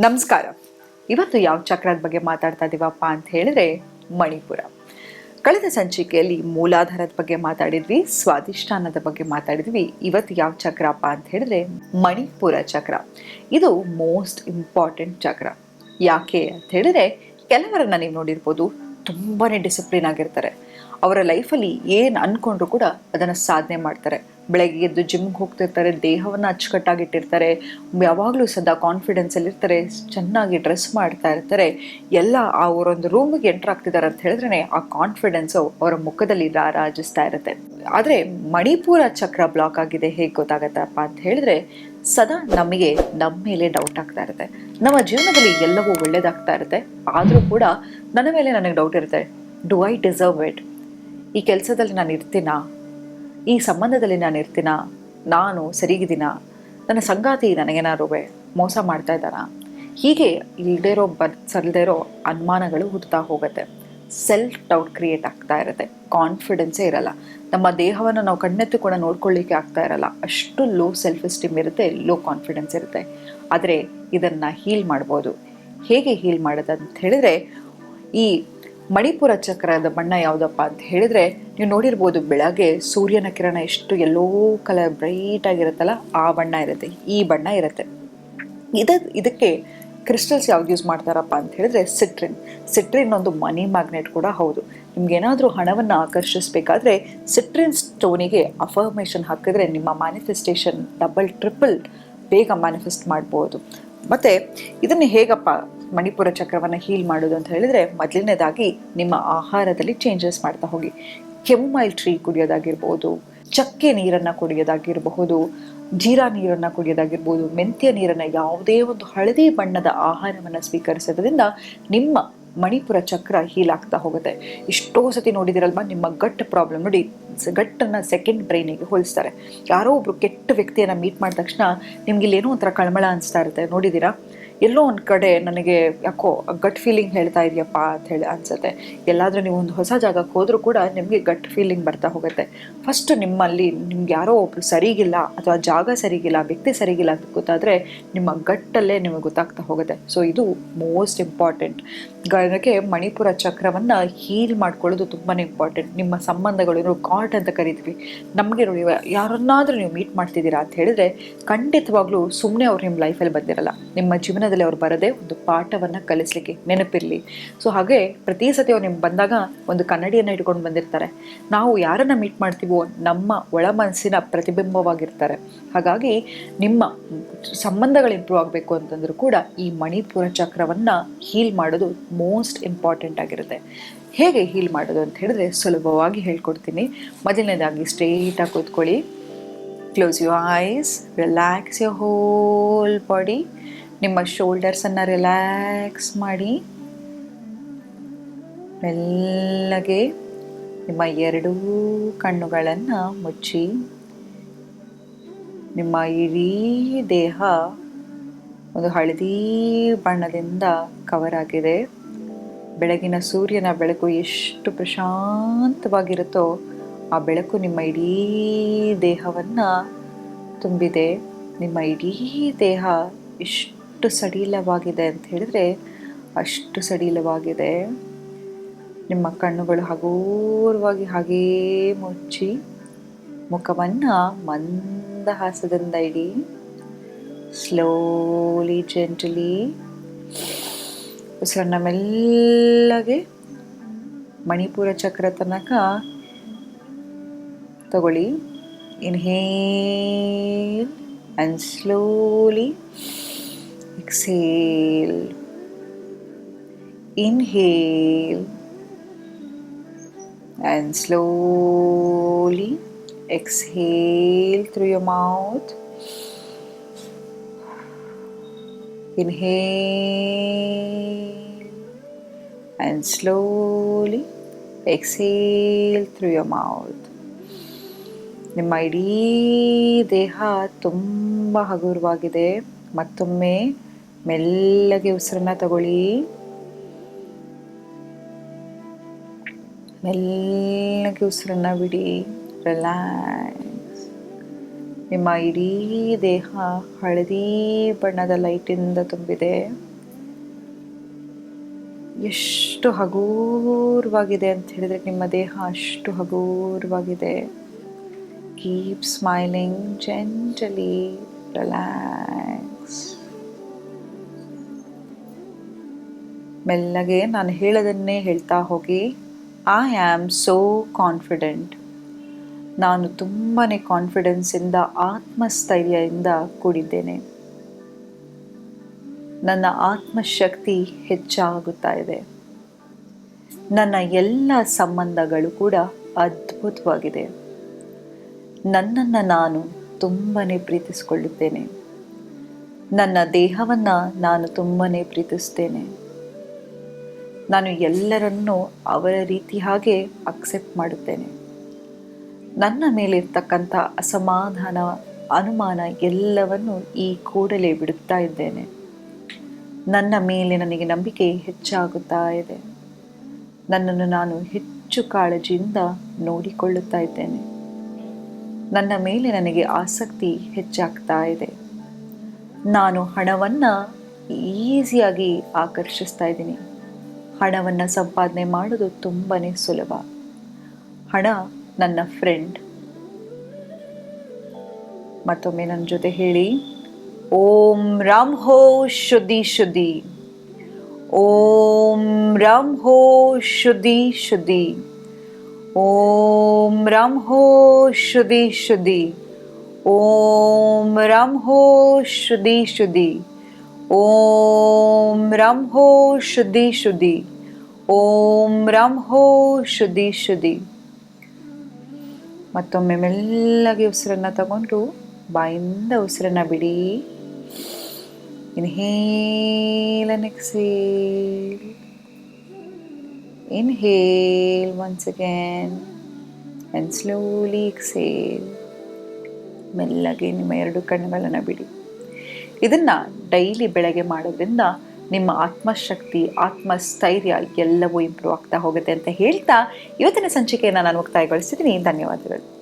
ನಮಸ್ಕಾರ. ಇವತ್ತು ಯಾವ ಚಕ್ರದ ಬಗ್ಗೆ ಮಾತಾಡ್ತಾ ಇದೀವಪ್ಪ ಅಂತ ಹೇಳಿದ್ರೆ ಮಣಿಪುರ. ಕಳೆದ ಸಂಚಿಕೆಯಲ್ಲಿ ಮೂಲಾಧಾರದ ಬಗ್ಗೆ ಮಾತಾಡಿದ್ವಿ ಸ್ವಾದಿಷ್ಠಾನದ ಬಗ್ಗೆ ಮಾತಾಡಿದ್ವಿ. ಇವತ್ತು ಯಾವ ಚಕ್ರಪ್ಪ ಅಂತ ಹೇಳಿದ್ರೆ ಮಣಿಪುರ ಚಕ್ರ. ಇದು ಮೋಸ್ಟ್ ಇಂಪಾರ್ಟೆಂಟ್ ಚಕ್ರ. ಯಾಕೆ ಅಂತ ಹೇಳಿದ್ರೆ ಕೆಲವರನ್ನ ನೀವು ನೋಡಿರ್ಬೋದು ತುಂಬಾನೇ ಡಿಸಿಪ್ಲಿನ್ ಆಗಿರ್ತಾರೆ. ಅವರ ಲೈಫಲ್ಲಿ ಏನು ಅಂದ್ಕೊಂಡ್ರು ಕೂಡ ಅದನ್ನು ಸಾಧನೆ ಮಾಡ್ತಾರೆ. ಬೆಳಗ್ಗೆ ಎದ್ದು ಜಿಮ್ಗೆ ಹೋಗ್ತಿರ್ತಾರೆ, ದೇಹವನ್ನು ಅಚ್ಚುಕಟ್ಟಾಗಿಟ್ಟಿರ್ತಾರೆ ಯಾವಾಗಲೂ ಸದಾ ಕಾನ್ಫಿಡೆನ್ಸಲ್ಲಿ ಇರ್ತಾರೆ, ಚೆನ್ನಾಗಿ ಡ್ರೆಸ್ ಮಾಡ್ತಾ ಇರ್ತಾರೆ, ಎಲ್ಲ ಅವರೊಂದು ರೂಮಿಗೆ ಎಂಟರ್ ಆಗ್ತಿದ್ದಾರೆ ಅಂತ ಹೇಳಿದ್ರೆ ಆ ಕಾನ್ಫಿಡೆನ್ಸು ಅವರ ಮುಖದಲ್ಲಿ ರಾರಾಜಿಸ್ತಾ ಇರುತ್ತೆ. ಆದರೆ ಮಣಿಪುರ ಚಕ್ರ ಬ್ಲಾಕ್ ಆಗಿದೆ, ಹೇಗೆ ಗೊತ್ತಾಗತ್ತಪ್ಪ ಅಂತ ಹೇಳಿದ್ರೆ ಸದಾ ನಮಗೆ ನಮ್ಮ ಮೇಲೆ ಡೌಟ್ ಆಗ್ತಾ ಇರುತ್ತೆ. ನಮ್ಮ ಜೀವನದಲ್ಲಿ ಎಲ್ಲವೂ ಒಳ್ಳೇದಾಗ್ತಾ ಇರುತ್ತೆ, ಆದರೂ ಕೂಡ ನನ್ನ ಮೇಲೆ ನನಗೆ ಡೌಟ್ ಇರುತ್ತೆ ಡು ಐ ಡಿಸರ್ವ್ ಇಟ್ ಈ ಕೆಲಸದಲ್ಲಿ ನಾನು ಇರ್ತೀನಾ? ಈ ಸಂಬಂಧದಲ್ಲಿ ನಾನು ಇರ್ತೀನ? ನಾನು ಸರಿಗಿದ್ದೀನ? ನನ್ನ ಸಂಗಾತಿ ನನಗೇನಾದ್ರು ಮೋಸ ಮಾಡ್ತಾ ಇದ್ದಾನ? ಹೀಗೆ ಇಲ್ಲದೇ ಇರೋ ಬರ್ ಸಲ್ಲದೇ ಇರೋ ಅನುಮಾನಗಳು ಹುಡ್ತಾ ಹೋಗುತ್ತೆ. ಸೆಲ್ಫ್ ಡೌಟ್ ಕ್ರಿಯೇಟ್ ಆಗ್ತಾ ಇರುತ್ತೆ. ಕಾನ್ಫಿಡೆನ್ಸೇ ಇರಲ್ಲ. ನಮ್ಮ ದೇಹವನ್ನು ನಾವು ಕಣ್ಣೆತ್ತು ಕೂಡ ನೋಡ್ಕೊಳ್ಳಿಕ್ಕೆ ಆಗ್ತಾ ಇರಲ್ಲ. ಅಷ್ಟು ಲೋ ಸೆಲ್ಫ್ ಎಸ್ಟೀಮ್ ಇರುತ್ತೆ ಲೋ ಕಾನ್ಫಿಡೆನ್ಸ್ ಇರುತ್ತೆ. ಆದರೆ ಇದನ್ನು ಹೀಲ್ ಮಾಡ್ಬೋದು. ಹೇಗೆ ಹೀಲ್ ಮಾಡೋದಂತ ಹೇಳಿದ್ರೆ, ಈ ಮಣಿಪುರ ಚಕ್ರದ ಬಣ್ಣ ಯಾವುದಪ್ಪ ಅಂತ ಹೇಳಿದ್ರೆ, ನೀವು ನೋಡಿರ್ಬೋದು ಬೆಳಗ್ಗೆ ಸೂರ್ಯನ ಕಿರಣ ಎಷ್ಟು ಎಲ್ಲೋ ಕಲರ್ ಬ್ರೈಟ್ ಆಗಿರುತ್ತಲ್ಲ, ಆ ಬಣ್ಣ ಇರುತ್ತೆ, ಈ ಬಣ್ಣ ಇರುತ್ತೆ. ಇದ, ಇದಕ್ಕೆ ಕ್ರಿಸ್ಟಲ್ಸ್ ಯಾವ್ದು ಯೂಸ್ ಮಾಡ್ತಾರಪ್ಪ ಅಂತ ಹೇಳಿದ್ರೆ ಸಿಟ್ರಿನ್. ಸಿಟ್ರಿನ್ ಒಂದು ಮನಿ ಮ್ಯಾಗ್ನೆಟ್ ಕೂಡ ಹೌದು. ನಿಮ್ಗೆ ಏನಾದರೂ ಹಣವನ್ನು ಆಕರ್ಷಿಸಬೇಕಾದ್ರೆ ಸಿಟ್ರಿನ್ ಸ್ಟೋನಿಗೆ ಅಫರ್ಮೇಷನ್ ಹಾಕಿದ್ರೆ ನಿಮ್ಮ ಮ್ಯಾನಿಫೆಸ್ಟೇಷನ್ ಡಬಲ್, ಟ್ರಿಪಲ್ ಬೇಗ ಮ್ಯಾನಿಫೆಸ್ಟ್ ಮಾಡ್ಬೋದು. ಮತ್ತು ಇದನ್ನು ಹೇಗಪ್ಪ ಮಣಿಪುರ ಚಕ್ರವನ್ನು ಹೀಲ್ ಮಾಡೋದು ಅಂತ ಹೇಳಿದರೆ ಮೊದಲನೇದಾಗಿ ನಿಮ್ಮ ಆಹಾರದಲ್ಲಿ ಚೇಂಜಸ್ ಮಾಡ್ತಾ ಹೋಗಿ. ಕೆಮ್ಮೈಲ್ ಟ್ರೀ ಕುಡಿಯೋದಾಗಿರ್ಬೋದು, ಚಕ್ಕೆ ನೀರನ್ನು ಕುಡಿಯೋದಾಗಿರಬಹುದು, ಜೀರಾ ನೀರನ್ನು ಕುಡಿಯೋದಾಗಿರ್ಬೋದು, ಮೆಂತ್ಯ ನೀರನ್ನು ಯಾವುದೇ ಒಂದು ಹಳದಿ ಬಣ್ಣದ ಆಹಾರವನ್ನು ಸ್ವೀಕರಿಸೋದ್ರಿಂದ ನಿಮ್ಮ ಮಣಿಪುರ ಚಕ್ರ ಹೀಲ್ ಆಗ್ತಾ ಹೋಗುತ್ತೆ. ಎಷ್ಟೋ ಸತಿ ನೋಡಿದಿರಲ್ವಾ, ನಿಮ್ಮ ಗಟ್ ಪ್ರಾಬ್ಲಮ್ ನೋಡಿ ಗಟ್ಟನ್ನು ಸೆಕೆಂಡ್ ಬ್ರೈನಿಗೆ ಹೋಲಿಸ್ತಾರೆ. ಯಾರೋ ಒಬ್ಬರು ಕೆಟ್ಟ ವ್ಯಕ್ತಿಯನ್ನು ಮೀಟ್ ಮಾಡಿದ ತಕ್ಷಣ ನಿಮ್ಗೆ ಇಲ್ಲೇನೋ ಒಂಥರ ಕಳಮಳ ಅನಿಸ್ತಾ ಇರುತ್ತೆ. ನೋಡಿದ್ದೀರಾ? ಎಲ್ಲೋ ಒಂದು ಕಡೆ ನನಗೆ ಯಾಕೋ ಗಟ್ ಫೀಲಿಂಗ್ ಹೇಳ್ತಾ ಇದೆಯಪ್ಪ ಅಂತ ಹೇಳಿ ಅನ್ಸುತ್ತೆ. ಎಲ್ಲಾದರೂ ನೀವು ಒಂದು ಹೊಸ ಜಾಗಕ್ಕೆ ಹೋದರೂ ಕೂಡ ನಿಮಗೆ ಗಟ್ ಫೀಲಿಂಗ್ ಬರ್ತಾ ಹೋಗುತ್ತೆ. ಫಸ್ಟ್ ನಿಮ್ಮಲ್ಲಿ ನಿಮ್ಗೆ ಯಾರೋ ಒಬ್ರು ಸರಿಗಿಲ್ಲ ಅಥವಾ ಜಾಗ ಸರಿಗಿಲ್ಲ, ವ್ಯಕ್ತಿ ಸರಿಗಿಲ್ಲ ಅಂತ ಗೊತ್ತಾದರೆ ನಿಮ್ಮ ಗಟ್ಟಲ್ಲೇ ನಿಮಗೆ ಗೊತ್ತಾಗ್ತಾ ಹೋಗುತ್ತೆ. ಸೊ ಇದು ಮೋಸ್ಟ್ ಇಂಪಾರ್ಟೆಂಟ್ ಅದಕ್ಕೆ ಮಣಿಪುರ ಚಕ್ರವನ್ನು ಹೀಲ್ ಮಾಡ್ಕೊಳ್ಳೋದು ತುಂಬಾ ಇಂಪಾರ್ಟೆಂಟ್ ನಿಮ್ಮ ಸಂಬಂಧಗಳು ಕಾಟ್ ಅಂತ ಕರಿತೀವಿ. ನಮಗೆ ನೋಡಿ ಯಾರನ್ನಾದರೂ ನೀವು ಮೀಟ್ ಮಾಡ್ತಿದ್ದೀರಾ ಅಂತ ಹೇಳಿದ್ರೆ ಖಂಡಿತವಾಗ್ಲೂ ಸುಮ್ಮನೆ ಅವ್ರು ನಿಮ್ಮ ಲೈಫಲ್ಲಿ ಬಂದಿರಲ್ಲ. ನಿಮ್ಮ ಜೀವನದಲ್ಲಿ ಅವ್ರು ಬರದೇ ಒಂದು ಪಾಠವನ್ನು ಕಲಿಸ್ಲಿಕ್ಕೆ ನೆನಪಿರಲಿ. ಸೊ ಹಾಗೆ ಪ್ರತಿ ಸತಿ ಅವ್ರು ನಿಮ್ಗೆ ಬಂದಾಗ ಒಂದು ಕನ್ನಡಿಯನ್ನು ಇಟ್ಕೊಂಡು ಬಂದಿರ್ತಾರೆ. ನಾವು ಯಾರನ್ನು ಮೀಟ್ ಮಾಡ್ತೀವೋ ನಮ್ಮ ಒಳ ಮನಸ್ಸಿನ ಪ್ರತಿಬಿಂಬವಾಗಿರ್ತಾರೆ. ಹಾಗಾಗಿ ನಿಮ್ಮ ಸಂಬಂಧಗಳು ಇಂಪ್ರೂವ್ ಆಗಬೇಕು ಅಂತಂದ್ರೂ ಕೂಡ ಈ ಮಣಿಪುರ ಚಕ್ರವನ್ನು ಹೀಲ್ ಮಾಡೋದು ಮೋಸ್ಟ್ ಇಂಪಾರ್ಟೆಂಟ್ ಆಗಿರುತ್ತೆ. ಹೇಗೆ ಹೀಲ್ ಮಾಡೋದು ಅಂತ ಹೇಳಿದ್ರೆ ಸುಲಭವಾಗಿ ಹೇಳ್ಕೊಡ್ತೀನಿ. ಮೊದಲನೇದಾಗಿ ಸ್ಟ್ರೇಟಾಗಿ ಕೂತ್ಕೊಳ್ಳಿ. Close you eyes relax your whole body ನಿಮ್ಮ ಶೋಲ್ಡರ್ಸನ್ನು ರಿಲ್ಯಾಕ್ಸ್ ಮಾಡಿ, ಮೆಲ್ಲಗೆ ನಿಮ್ಮ ಎರಡೂ ಕಣ್ಣುಗಳನ್ನು ಮುಚ್ಚಿ, ನಿಮ್ಮ ಇಡೀ ದೇಹ ಒಂದು ಹಳದಿ ಬಣ್ಣದಿಂದ ಕವರ್ ಆಗಿದೆ. ಬೆಳಗಿನ ಸೂರ್ಯನ ಬೆಳಕು ಎಷ್ಟು ಪ್ರಶಾಂತವಾಗಿರುತ್ತೋ ಆ ಬೆಳಕು ನಿಮ್ಮ ಇಡೀ ದೇಹವನ್ನು ತುಂಬಿದೆ. ನಿಮ್ಮ ಇಡೀ ದೇಹ ಎಷ್ಟು ಸಡಿಲವಾಗಿದೆ ಅಂತ ಹೇಳಿದರೆ ಅಷ್ಟು ಸಡಿಲವಾಗಿದೆ. ನಿಮ್ಮ ಕಣ್ಣುಗಳು ಹಗೂರವಾಗಿ ಹಾಗೇ ಮುಚ್ಚಿ, ಮುಖವನ್ನು ಮಂದಹಾಸದಿಂದ ಇಡಿ ಸ್ಲೋಲಿ ಜೆಂಟಲಿ ಉಸಿರನ್ನ ಮೆಲ್ಲಗೆ ಮಣಿಪುರ ಚಕ್ರ ತನಕ ತಗೊಳ್ಳಿ. Inhale and slowly exhale Inhale. and slowly exhale through your mouth. Inhale and slowly exhale through your mouth. ನಿಮ್ಮ ಇಡೀ ದೇಹ ತುಂಬ ಹಗುರವಾಗಿದೆ ಮತ್ತೊಮ್ಮೆ ಮೆಲ್ಲಗೆ ಉಸಿರನ್ನ ತಗೊಳ್ಳಿ. ಮೆಲ್ಲಗೆ ಉಸಿರನ್ನ ಬಿಡಿ. ರಿಲ್ಯಾಕ್ಸ್. ನಿಮ್ಮ ಇಡೀ ದೇಹ ಹಳದಿ ಬಣ್ಣದ ಲೈಟಿಂದ ತುಂಬಿದೆ. ಎಷ್ಟು ಹಗೂರವಾಗಿದೆ ಅಂತ ಹೇಳಿದ್ರೆ ನಿಮ್ಮ ದೇಹ ಅಷ್ಟು ಹಗೂರವಾಗಿದೆ. ಕೀಪ್ ಸ್ಮೈಲಿಂಗ್ ಜೆಂಟಲಿ ರಿಲ್ಯಾಕ್ಸ್ ಮೆಲ್ಲಗೆ ನಾನು ಹೇಳೋದನ್ನೇ ಹೇಳ್ತಾ ಹೋಗಿ ಐ ಆಮ್ ಸೋ ಕಾನ್ಫಿಡೆಂಟ್ ನಾನು ತುಂಬಾ ಕಾನ್ಫಿಡೆನ್ಸಿಂದ ಆತ್ಮಸ್ಥೈರ್ಯದಿಂದ ಕೂಡಿದ್ದೇನೆ. ನನ್ನ ಆತ್ಮಶಕ್ತಿ ಹೆಚ್ಚಾಗುತ್ತಾ ಇದೆ. ನನ್ನ ಎಲ್ಲ ಸಂಬಂಧಗಳು ಕೂಡ ಅದ್ಭುತವಾಗಿದೆ. ನನ್ನನ್ನು ನಾನು ತುಂಬಾ ಪ್ರೀತಿಸಿಕೊಳ್ಳುತ್ತೇನೆ. ನನ್ನ ದೇಹವನ್ನು ನಾನು ತುಂಬಾ ಪ್ರೀತಿಸ್ತೇನೆ ನಾನು ಎಲ್ಲರನ್ನೂ ಅವರ ರೀತಿ ಹಾಗೆ ಅಕ್ಸೆಪ್ಟ್ ಮಾಡುತ್ತೇನೆ. ನನ್ನ ಮೇಲಿರ್ತಕ್ಕಂಥ ಅಸಮಾಧಾನ, ಅನುಮಾನ ಎಲ್ಲವನ್ನು ಈ ಕೂಡಲೇ ಬಿಡುತ್ತಾ ಇದ್ದೇನೆ. ನನ್ನ ಮೇಲೆ ನನಗೆ ನಂಬಿಕೆ ಹೆಚ್ಚಾಗುತ್ತಾ ಇದೆ. ನನ್ನನ್ನು ನಾನು ಹೆಚ್ಚು ಕಾಳಜಿಯಿಂದ ನೋಡಿಕೊಳ್ಳುತ್ತಾ ಇದ್ದೇನೆ. ನನ್ನ ಮೇಲೆ ನನಗೆ ಆಸಕ್ತಿ ಹೆಚ್ಚಾಗ್ತಾ ಇದೆ. ನಾನು ಹಣವನ್ನು ಈಸಿಯಾಗಿ ಆಕರ್ಷಿಸ್ತಾ ಇದ್ದೀನಿ. ಹಣವನ್ನು ಸಂಪಾದನೆ ಮಾಡೋದು ತುಂಬಾ ಸುಲಭ. ಹಣ ನನ್ನ ಫ್ರೆಂಡ್ ಮತ್ತೊಮ್ಮೆ ನನ್ನ ಜೊತೆ ಹೇಳಿ. ಓಂ ರಾಮ್ ಹೋ ಶುದ್ಧಿ ಶುದ್ಧಿ. ಓಂ ರಾಮ್ ಹೋ ಶುದ್ಧಿ ಶುದ್ಧಿ. ಓಂ ರಾಮ್ ಹೋ ಶುದ್ಧಿ ಶುದ್ಧಿ. ಓಂ ರಾಮ್ ಹೋ ಶುದ್ಧಿ ಶುದ್ಧಿ. ಓಂ ರಂ ಹೋ ಶುದ್ಧಿ ಶುದ್ಧಿ ಓಂ ರಂ ಹೋ ಶುದ್ಧಿ ಶುದ್ಧಿ ಮತ್ತೊಮ್ಮೆ ಮೆಲ್ಲಗೆ ಉಸಿರನ್ನ ತಗೊಂಡು ಬಾಯಿಂದ ಉಸಿರನ್ನು ಬಿಡಿ. Inhale and inhale Inhale once again slowly exhale. ಮೆಲ್ಲಗೆ ನಿಮ್ಮ ಎರಡು ಕಣ್ಣುಗಳನ್ನು ಬಿಡಿ. ಇದನ್ನು ಡೈಲಿ ಬೆಳಗ್ಗೆ ಮಾಡೋದ್ರಿಂದ ನಿಮ್ಮ ಆತ್ಮಶಕ್ತಿ, ಆತ್ಮಸ್ಥೈರ್ಯ ಎಲ್ಲವೂ ಇಂಪ್ರೂವ್ ಆಗ್ತಾ ಹೋಗುತ್ತೆ ಅಂತ ಹೇಳ್ತಾ ಇವತ್ತಿನ ಸಂಚಿಕೆಯನ್ನು ನಾನು ಮುಕ್ತಾಯಗೊಳಿಸಿದ್ದೀನಿ ಧನ್ಯವಾದಗಳು.